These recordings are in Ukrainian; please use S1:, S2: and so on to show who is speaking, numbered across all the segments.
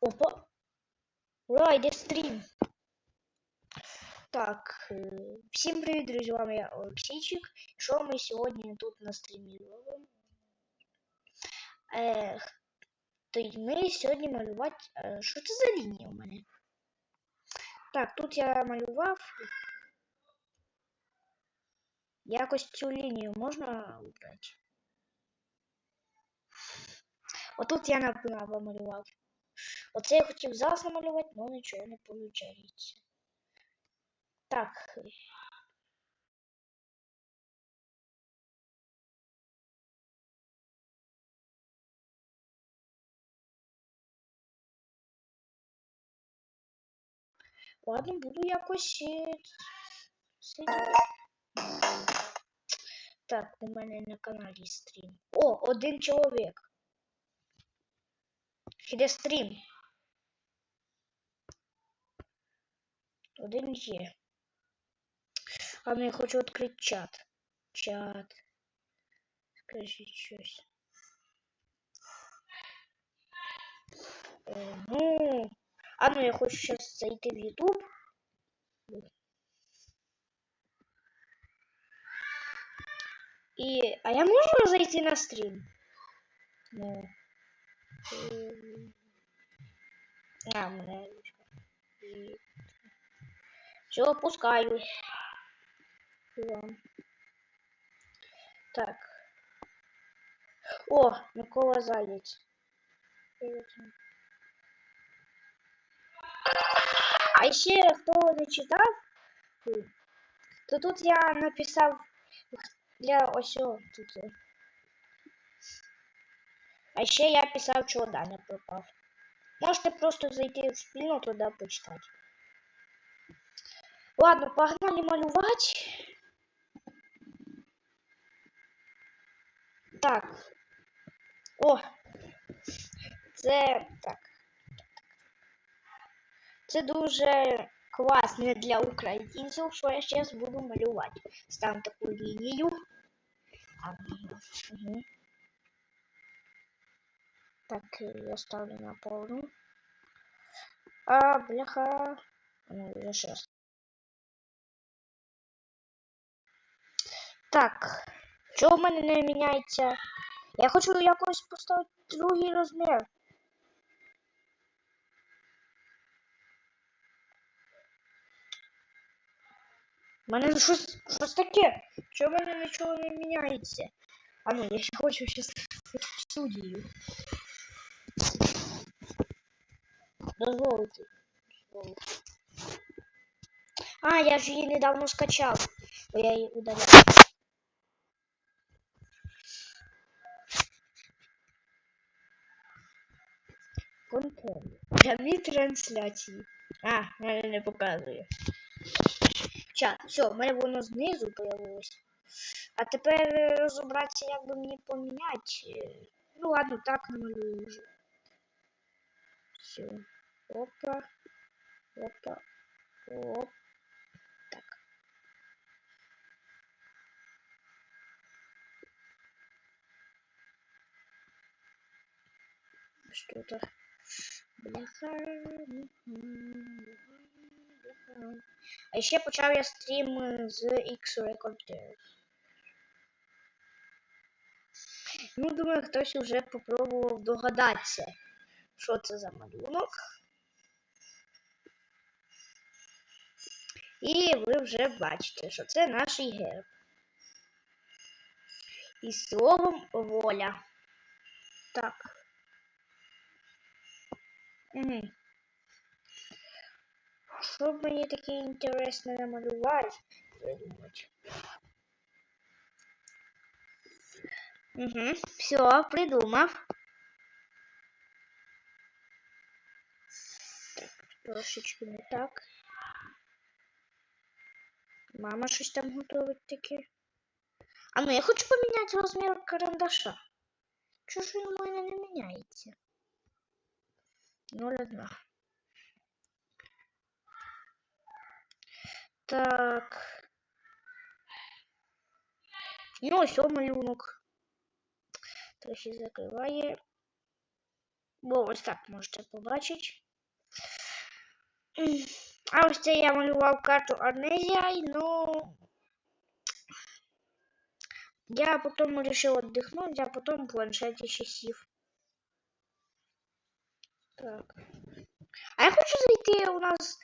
S1: Опа. Ура, йде стрім. Так, е, всім привіт, друзі, вами я Олексійчик. Що ми сьогодні тут на стрімі робимо? Е, то й ми сьогодні малювати. е, Що це за лінія у мене? Так, тут я малював. Якось цю лінію можна убрати. Отут я направо малював. Оце я хотів зараз намалювати, але нічого не виходить. Так. Ладно, буду якось сидіти. Так, у мене на каналі стрім. О, один чоловік. Іде стрім. Один є. А ну я хочу відкрити чат. Чат. Скажіть щось. Е, ну. А ну я хочу сейчас зайти в YouTube. І... А я можу зайти на стрім? Ну. Ем, А, мене. І... Все, пускаю. Вам. Так. О, Микола Заєць. А ще хто не читав, то тут я написав для ось о, тут. е. А ще я писав, чого Даня пропав. Можете просто зайти в спільноту да почитати. Ладно, погнали малювати. Так. О! Це так. Це дуже класно для українців, що я зараз буду малювати. Ставимо таку лінію. А, угу. Так, я ставлю на повну. А, бляха. Ну, я сейчас. Так. Чого в мене не міняється? Я хочу якось поставити другий розмір. У мене щось, щось таке. Чого в мене нічого не міняється? А ну, я ще хочу зараз в студію. Дозволите. А, я же її недавно скачав. Бо я її удаляв. Контроль. Прямі трансляції. А, мене не показує. Чат, все, в мене воно знизу появилось. А тепер е, розібратися, як би мені поміняти. Ну ладно, так намалюю вже. Все. Опа. Опа. Оп. Так. Что-то. А ще почав я стрім е, з X-Recorder. Ну, думаю, хтось вже попробував догадатися, що це за малюнок. І ви вже бачите, що це наш герб. І словом воля. Так. Угу. Що б мені таке інтересне намалювати? Придумати. Угу, все, придумав. Так, трошечки не так. Мама щось там готовить таке. А ну я хочу поміняти розмір карандаша. Чого ж він у мене не міняється? 0,1. Так. Ну, ось малюнок. Трохи закриває. Бо ось так можете побачити. А ось це я малював карту Арнезія, ну. Я потім вирішив віддихнути, а потім в планшеті ще сів. Так. А я хочу зайти у нас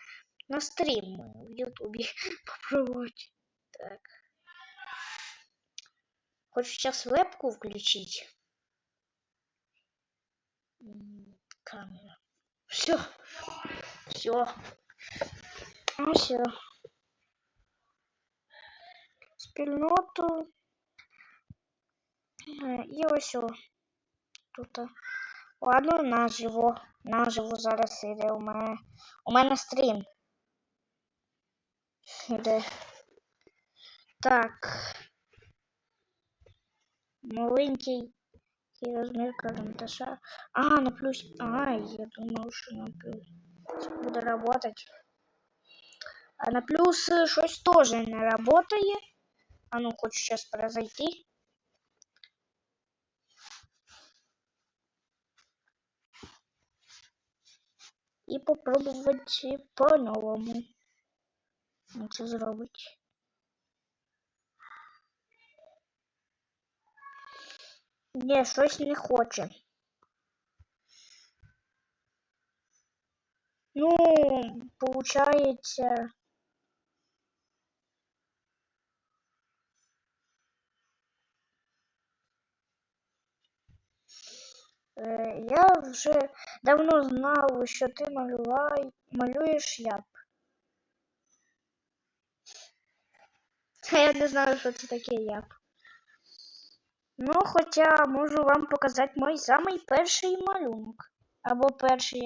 S1: на стрім в Ютубі. Попробувати. Так. Хочу сейчас вебку включить. Камера. Все. Все. Ну все. Спільноту. Е, І ось. Тут. а. Ладно, наживо. Наживо зараз іде у мене. У мене стрім. Іде. Так. Маленький який розмір карандаша. А, на плюс. А, я думав, що на плюс буде работать. А на плюс е, щось теж не работає. А ну, хочу сейчас произойти. І попробувати по-новому. Ну, Це зробить. Ні, щось не хоче. Ну, получается. Я вже давно знав, що ти малювай, малюєш як. А я не знаю, що це таке як. Ну, хоча можу вам показати мій самий перший малюнок. Або перший.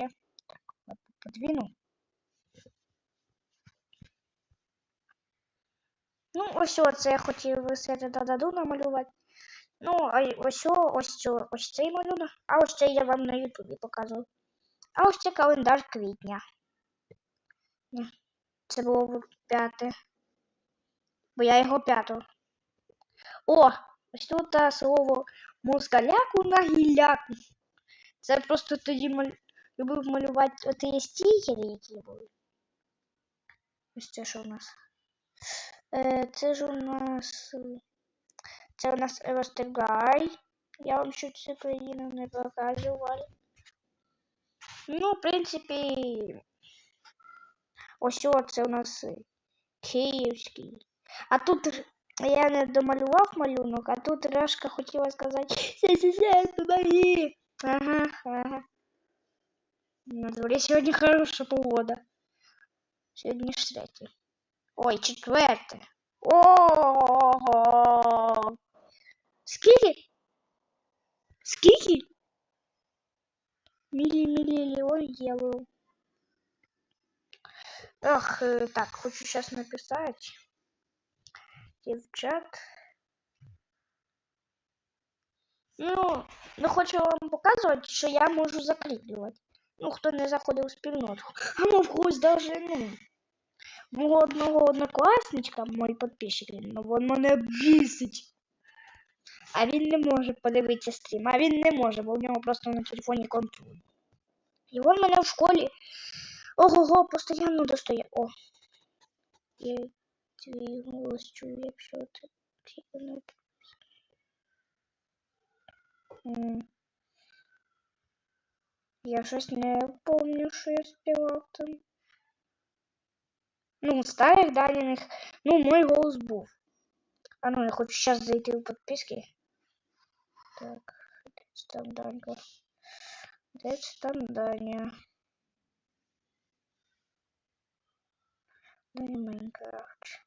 S1: Так, я подвину. Ну, ось оце я хотів серед даду намалювати. Ну, а ось ось цю- ось цей малюнок, а ось цей я вам на Ютубі показував. А ось це календар квітня. Це було п'яте. Бо я його п'ятого. О! Ось тут слово москаляку на гілляку. Це просто тоді маль... любив малювати оті стікери, які були. Ось це що у нас. Е, це ж у нас. е, Це у нас Евастергай. Я вам ще цю країну не показував. Ну, в принципі. Ось о, це у нас е, київський. А тут р- я не домалював малюнок, а тут Рашка хотіла сказати «Сесесер, помоги!» Ага, ага. На дворі сьогодні хороша погода. Сьогодні ж третє. Ой, четверте. Ого! Скільки? Скільки? Мілі, мілі, ой, єло. Ах, э, так, хочу сейчас написать. Дівчат. Ну, ну хочу вам показувати, що я можу закріплювати. Ну, хто не заходив у спільноту. А ну, в когось даже, ну, мого одного однокласничка, мой підписчик, ну, він мене бісить. А він не може подивитися стрім, а він не може, бо в нього просто на телефоні контроль. І він мене в школі ого-го постійно достає. О. Я твій голос чую, якщо ти не Я щось не помню, що я співав там. Ну, старих дальних. Ну, мой голос був. А ну, я хочу зараз зайти в подписки. Так, де це там Данька? Де це там Даня? Даня Майнкрафт.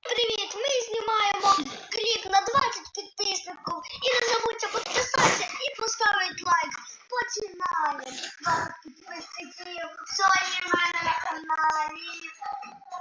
S2: Привіт! Ми знімаємо кліп на 20 підписників. І не забудьте підписатися і поставити лайк. Починаємо. 20 підписників. Сьогодні в мене на каналі.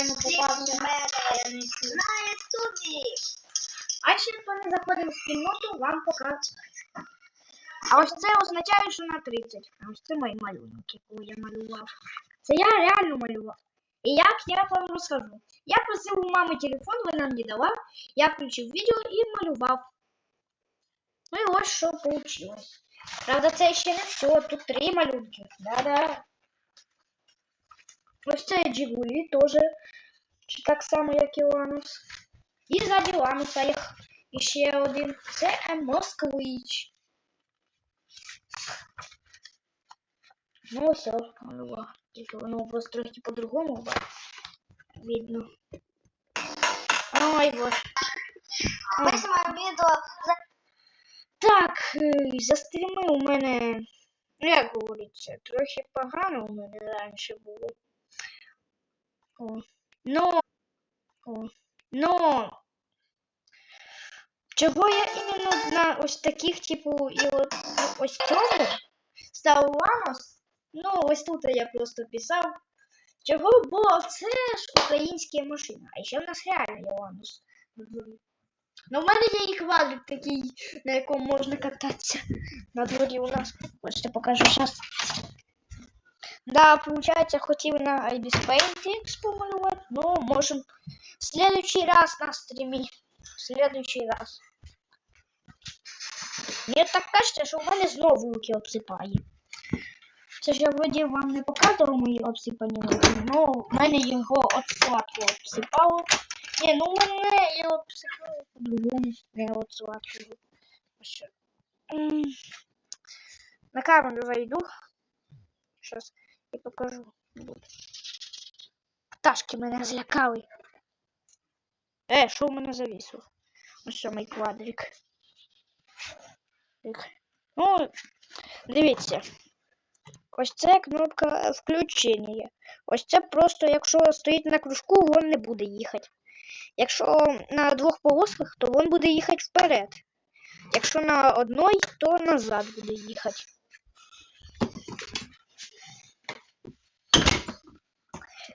S1: случайно попався.
S2: на ютубі.
S1: А ще хто не заходив в спільноту, вам покажу. А ось це означає, що на 30. А ось це мої малюнки, яку я малював. Це я реально малював. І як я вам розкажу. Я просив у мами телефон, вона мені дала. Я включив відео і малював. Ну і ось що вийшло. Правда, це ще не все. Тут три малюнки. Да-да. Ось це Джигулі теж. Так само, як і Ланус. І ззаді Лануса їх. І ще один. Це Москвич. Ну все. Тільки воно просто трохи по-другому видно. Ой, боже.
S2: Відео за
S1: Так, е, за стріми у мене, ну як говориться, трохи погано у мене раніше було. О. Ну, о. ну, чого я іменно на ось таких, типу, і от ось цьому став Ланос, ну ось тут я просто писав. Чого? Бо це ж українська машина, а ще в нас реально є Ланос. Ну, в мене є і квадрик такий, на якому можна кататися. На дворі у нас. Ось я покажу зараз. Да, получается, хотів на Ibis Paintings помалювати, но можем в следующий раз на стримі. В следующий раз. Мені так кажеться, що в мене знову руки обсипає. Це ж я вроді вам не показував мої обсипані руки, але в мене його от сладко обсипало. Ні, ну мене я обсипаю по-другому, не от сладкого. Ось. М, На камеру зайду. Щас І покажу. Пташки мене злякали. Е, що в мене зависло? Ось що мій квадрик. Так. Ну, дивіться. Ось це кнопка включення. Ось це просто, якщо стоїть на кружку, він не буде їхати. Якщо на двох полосках, то він буде їхати вперед. Якщо на одній, то назад буде їхати.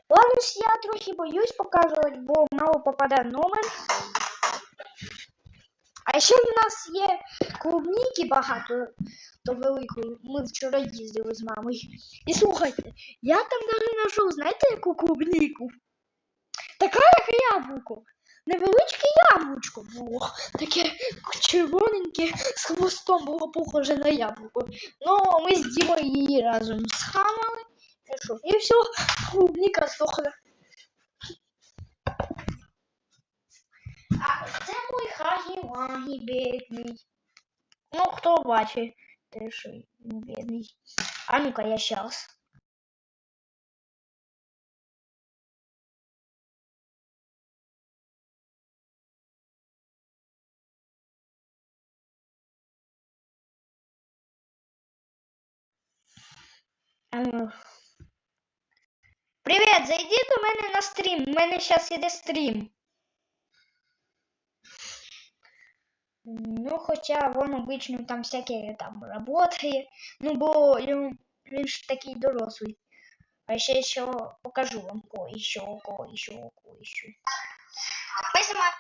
S1: Ланус я трохи боюсь показувати, бо мало попаде номер. А ще в нас є клубніки багато до великої. Ми вчора їздили з мамою. І слухайте, я там навіть знайшов, знаєте, яку клубніку? Така, як яблуко. Невеличке яблучко було. Таке червоненьке з хвостом було похоже на яблуко. Ну, ми з Дімою її разом схавали. І що? І все, клубніка здохла. А це мой хагі-вагі бідний. Ну, хто бачить, те, що він бідний. А ну-ка, я щас. А ну. Привіт, зайди до мене на стрім. У мене зараз іде стрім. Ну, хоча вон обично там всяке там работає. Ну, бо він, він ж такий дорослий. А ще що покажу вам кое-що, кое-що, кое-що.
S2: Знімаємо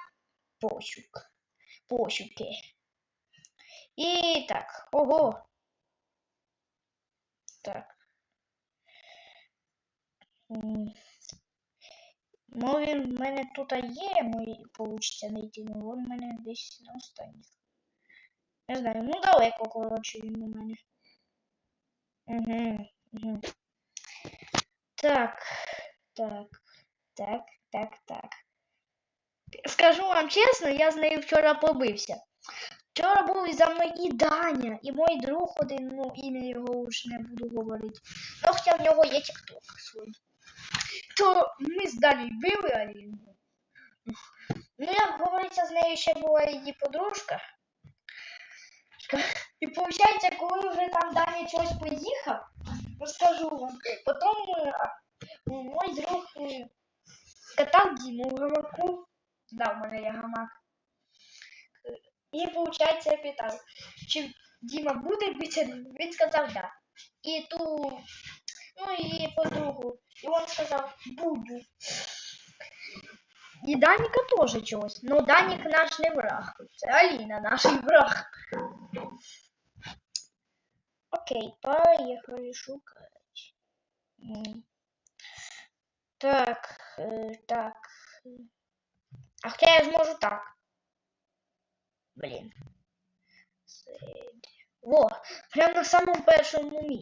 S1: Пошук. Пошуки. І так, ого. Так. Ну, він в мене тут є, мої получиться знайти, ну він в мене десь на останніх. Не знаю, ну далеко, коротше, він у мене. Угу, угу. Так, так, так, так, так. Скажу вам чесно, я з нею вчора побився. Вчора був за мною і Даня, і мій друг один, ну ім'я його уж не буду говорити. Ну, хоча в нього є тікток свій. То ми з Данею били, а. Ну, як говориться, з нею ще була її подружка. І виходить, коли вже там Даня чогось поїхав, розкажу вам. Потім е, мій друг е, катав Діму в гамаку. Да, у мене є гамак. І, виходить, я питав, чи Діма буде бити? Він сказав да. І ту, ну і подругу. І він сказав, буду. І Даніка теж чогось. Ну, Данік наш не враг. Це Аліна наш враг. Окей, поїхали шукати. М. Так, е, так. А хоча я зможу так. Блін. Це- Во, прямо на самому першому місці.